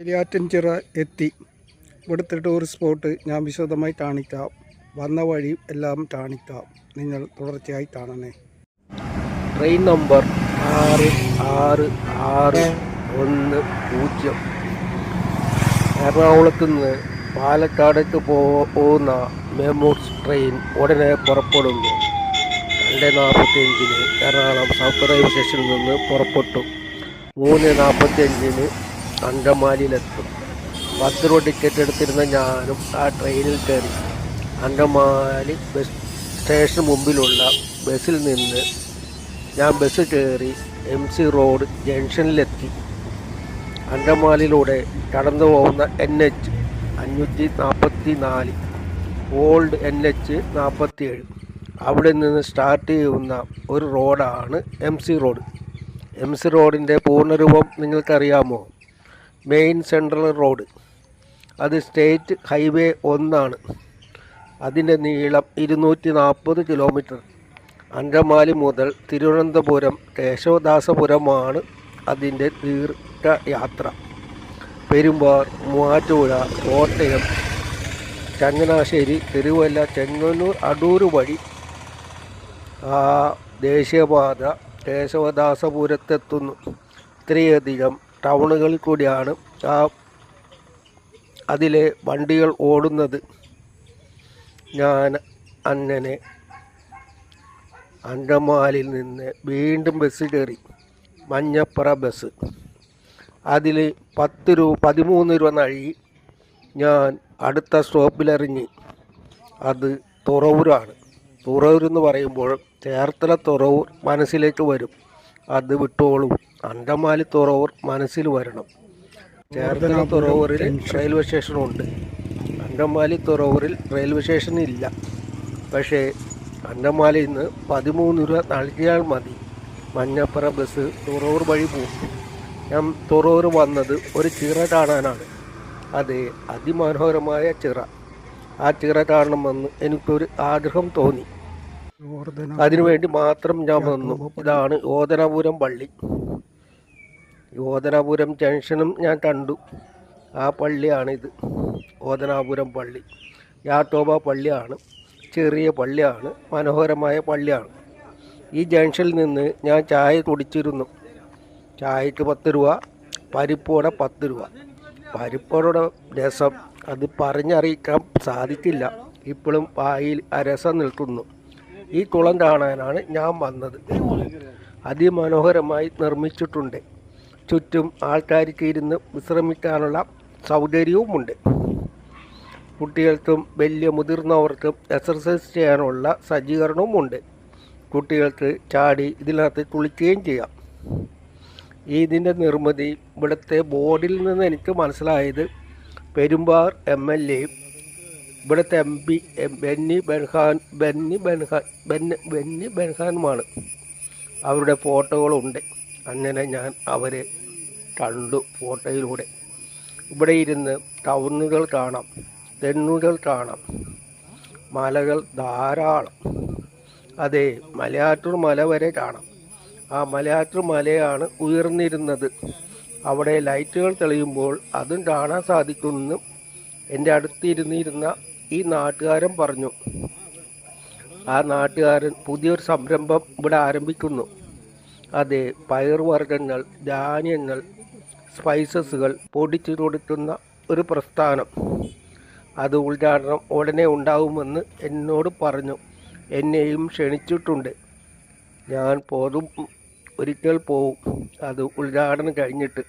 പെരിയാറ്റൻചിറ എത്തി. ഇവിടുത്തെ tourist spot ഞാൻ വിശദമായി കാണിക്കാം. വന്ന വഴി എല്ലാം കാണിക്കാം. നിങ്ങൾ തുടർച്ചയായി കാണണേ. ട്രെയിൻ നമ്പർ ആറ് ആറ് ആറ് ഒന്ന് പൂജ്യം. എറണാകുളത്ത് നിന്ന് പാലക്കാടേക്ക് പോകുന്ന മെമൂർസ് ട്രെയിൻ ഉടനെ പുറപ്പെടുന്നു. രണ്ട് നാൽപ്പത്തിയഞ്ചിന് എറണാകുളം സൗത്ത് റെയിൽവേ സ്റ്റേഷനിൽ നിന്ന് പുറപ്പെട്ടു. മൂന്ന് നാൽപ്പത്തിയഞ്ചിന് അങ്കമാലിയിലെത്തും. പത്ത് രൂപ ടിക്കറ്റ് എടുത്തിരുന്ന ഞാനും ആ ട്രെയിനിൽ കയറി. അങ്കമാലി ബസ് സ്റ്റേഷന് മുമ്പിലുള്ള ബസ്സിൽ നിന്ന് ഞാൻ ബസ് കയറി എം സി റോഡ് ജംഗ്ഷനിലെത്തി അങ്കമാലിയിലൂടെ കടന്നു പോകുന്ന എൻ എച്ച് അഞ്ഞൂറ്റി നാൽപ്പത്തി നാല് ഓൾഡ് എൻ എച്ച് നാൽപ്പത്തിയേഴ് അവിടെ നിന്ന് സ്റ്റാർട്ട് ചെയ്യുന്ന ഒരു റോഡാണ് M C road M C റോഡിന്റെ പൂർണരൂപം നിങ്ങൾക്കറിയാമോ? Main central road. അത് സ്റ്റേറ്റ് ഹൈവേ ഒന്നാണ്. അതിന്റെ നീളം ഇരുന്നൂറ്റി നാൽപ്പത് കിലോമീറ്റർ. അങ്കമാലി മുതൽ തിരുവനന്തപുരം കേശവദാസപുരമാണ് അതിന്റെ ദീർഘയാത്ര പെരുമ്പാർ മൂവാറ്റുപുഴ കോട്ടയം ചങ്ങനാശ്ശേരി തിരുവല്ല ചെങ്ങന്നൂർ അടൂർ വഴി ആ ദേശീയപാത കേശവദാസപുരത്തെത്തുന്നു. ഇത്രയധികം ടൗണുകളിൽ കൂടിയാണ് ആ അതിലെ വണ്ടികൾ ഓടുന്നത്. ഞാൻ അങ്ങനെ അണ്ടമാലിൽ നിന്ന് വീണ്ടും ബസ് കയറി. മഞ്ഞപ്പുറ ബസ്. അതിൽ പത്ത് രൂപ പതിമൂന്ന് രൂപ നഴി ഞാൻ അടുത്ത സ്റ്റോപ്പിലിറങ്ങി അത് തുറവൂരാണ്. തുറവൂർ എന്ന് പറയുമ്പോൾ ചേർത്തല തുറവൂർ മനസ്സിലേക്ക് വരും. അത് വിട്ടോളും. അണ്ടമാലി തുറവൂർ മനസ്സിൽ വരണം. ചേർത്തല തുറവൂരിൽ റെയിൽവേ സ്റ്റേഷനുണ്ട്. അണ്ടമാലി തുറവൂരിൽ റെയിൽവേ സ്റ്റേഷൻ ഇല്ല പക്ഷേ അണ്ടമാലിയിൽ നിന്ന് പതിമൂന്ന് രൂപ നൽകിയാൽ മതി. മഞ്ഞപ്പുറ ബസ് തുറവൂർ വഴി പോകും. ഞാൻ തുറവൂർ വന്നത് ഒരു ചിറ കാണാനാണ്. അതെ അതിമനോഹരമായ ചിറ. ആ ചിറ കാണണമെന്ന് എനിക്കൊരു ആഗ്രഹം തോന്നി. അതിനുവേണ്ടി മാത്രം ഞാൻ വന്നു. ഇതാണ് യോധനപുരം പള്ളി. യോധനപുരം ജംഗ്ഷനും ഞാൻ കണ്ടു. ആ പള്ളിയാണിത്. ഓതനാപുരം പള്ളി. യാത്തോബ പള്ളിയാണ്. ചെറിയ പള്ളിയാണ്. മനോഹരമായ പള്ളിയാണ്. ഈ ജംഗ്ഷനിൽ നിന്ന് ഞാൻ ചായ കുടിച്ചിരുന്നു. ചായക്ക് പത്ത് രൂപ പരിപ്പോട പത്ത് രൂപ. പരിപ്പോടെ രസം. അത് പറഞ്ഞറിയിക്കാൻ സാധിക്കില്ല ഇപ്പോഴും വായിൽ ആ രസം നിൽക്കുന്നു. ഈ കുളം കാണാനാണ് ഞാൻ വന്നത്. അതിമനോഹരമായി നിർമ്മിച്ചിട്ടുണ്ട്. ചുറ്റും ആൾക്കാർക്ക് ഇരുന്ന് വിശ്രമിക്കാനുള്ള സൗകര്യവുമുണ്ട് കുട്ടികൾക്കും വലിയ മുതിർന്നവർക്കും എക്സർസൈസ് ചെയ്യാനുള്ള സജ്ജീകരണവുമുണ്ട്. കുട്ടികൾക്ക് ചാടി ഇതിനകത്ത് കുളിക്കുകയും ചെയ്യാം. ഇതിന്റെ നിർമ്മിതി ഇവിടുത്തെ ബോർഡിൽ നിന്ന് എനിക്ക് മനസ്സിലായത് പെരുമ്പാർ എം എൽ എയും ഇവിടുത്തെ എം പി ബെന്നി ബെൻഹാൻ ബെന്നി ബെൻഹാൻ ബെന്നി ബെന്നി ബെൻഹാനുമാണ്. അവരുടെ ഫോട്ടോകളുണ്ട്. അങ്ങനെ ഞാൻ അവരെ കണ്ടു ഫോട്ടോയിലൂടെ. ഇവിടെ ഇരുന്ന് ടൗണുകൾ കാണാം തെണ്ണുകൾ കാണാം മലകൾ ധാരാളം. അതെ മലയാറ്റൂർ മല വരെ കാണാം. ആ മലയാറ്റൂർ മലയാണ് ഉയർന്നിരുന്നത്. അവിടെ ലൈറ്റുകൾ തെളിയുമ്പോൾ അതും കാണാൻ സാധിക്കുമെന്ന് എന്റെ അടുത്തിരുന്നിരുന്ന ഈ നാട്ടുകാരൻ പറഞ്ഞു ആ നാട്ടുകാരൻ പുതിയൊരു സംരംഭം ഇവിടെ ആരംഭിക്കുന്നു. അതെ പയറുവർഗങ്ങൾ ധാന്യങ്ങൾ സ്പൈസസുകൾ പൊടിച്ചു കൊടുക്കുന്ന ഒരു പ്രസ്ഥാനം. അത് ഉദ്ഘാടനം ഉടനെ ഉണ്ടാവുമെന്ന് എന്നോട് പറഞ്ഞു. എന്നെയും ക്ഷണിച്ചിട്ടുണ്ട്. ഞാൻ പോതും ഒരിക്കൽ പോവും. അത് ഉദ്ഘാടനം കഴിഞ്ഞിട്ട്.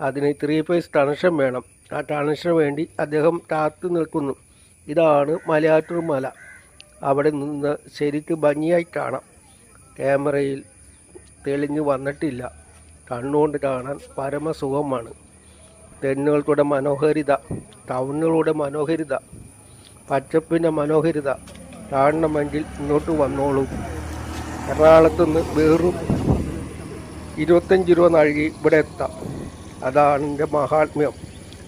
അതിന് ത്രീ ഫേസ് കണക്ഷൻ വേണം. ആ കണക്ഷന് വേണ്ടി അദ്ദേഹം കാത്തു നിൽക്കുന്നു. ഇതാണ് മലയാറ്റൂർ മല. അവിടെ നിന്ന് ശരിക്ക് ഭംഗിയായി കാണാം. ക്യാമറയിൽ തെളിഞ്ഞു വന്നിട്ടില്ല. കണ്ണുകൊണ്ട് കാണാൻ പരമസുഖമാണ്. തെന്നുകൾക്കൂടെ മനോഹരിത ടൗണുകളുടെ മനോഹരിത പച്ചപ്പിന്റെ മനോഹരിത കാണണമെങ്കിൽ ഇങ്ങോട്ട് വന്നോളൂ. എറണാകുളത്ത് നിന്ന് വെറും ഇരുപത്തഞ്ച് രൂപ നൽകി ഇവിടെ എത്താം. അതാണ് എന്റെ മഹാത്മ്യം.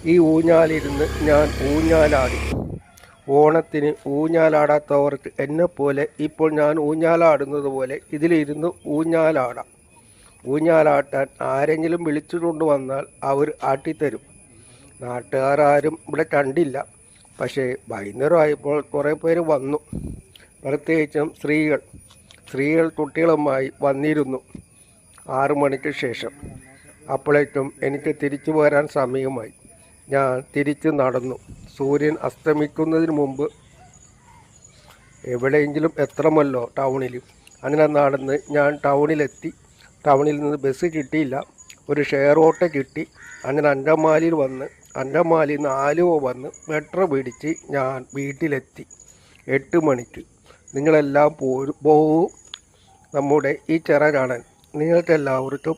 ഈ ഊഞ്ഞാലിരുന്ന് ഞാൻ ഊഞ്ഞാലാടി. ഓണത്തിന് ഊഞ്ഞാലാടാത്തവർക്ക് എന്നെപ്പോലെ ഇപ്പോൾ ഞാൻ ഊഞ്ഞാലാടുന്നത് പോലെ ഇതിലിരുന്ന് ഊഞ്ഞാലാടാം. ഊഞ്ഞാലാട്ടാൻ ആരെങ്കിലും വിളിച്ചുകൊണ്ട് വന്നാൽ അവർ ആട്ടിത്തരും. നാട്ടുകാരും ഇവിടെ കണ്ടില്ല. പക്ഷേ വൈകുന്നേരം ആയപ്പോൾ കുറേ പേര് വന്നു. പ്രത്യേകിച്ചും സ്ത്രീകൾ. സ്ത്രീകൾ കുട്ടികളുമായി വന്നിരുന്നു ആറു മണിക്ക് ശേഷം. അപ്പോഴേക്കും എനിക്ക് തിരിച്ചു പോരാൻ സമയമായി. ഞാൻ തിരിച്ചു നടന്നു. സൂര്യൻ അസ്തമിക്കുന്നതിന് മുമ്പ് എവിടെയെങ്കിലും എത്തണമല്ലോ ടൗണിൽ അങ്ങനെ നടന്ന് ഞാൻ ടൗണിലെത്തി. ടൗണിൽ നിന്ന് ബസ് കിട്ടിയില്ല. ഒരു ഷെയർ ഓട്ടോ കിട്ടി. അങ്ങനെ അങ്കമാലിയിൽ വന്ന് അങ്കമാലിയിൽ നിന്ന് ആലുവ വന്ന് മെട്രോ പിടിച്ച് ഞാൻ വീട്ടിലെത്തി. എട്ട് മണിക്ക്. നിങ്ങളെല്ലാം പോരും പോവും നമ്മുടെ ഈ ചിറ കാണാൻ. നിങ്ങൾക്കെല്ലാവർക്കും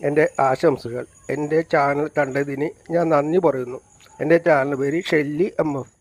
എന്റെ ആശംസകൾ. എന്റെ ചാനൽ കണ്ടതിന് ഞാൻ നന്ദി പറയുന്നു. എന്റെ ചാനൽ പേര് ഷെല്ലി എം എഫ്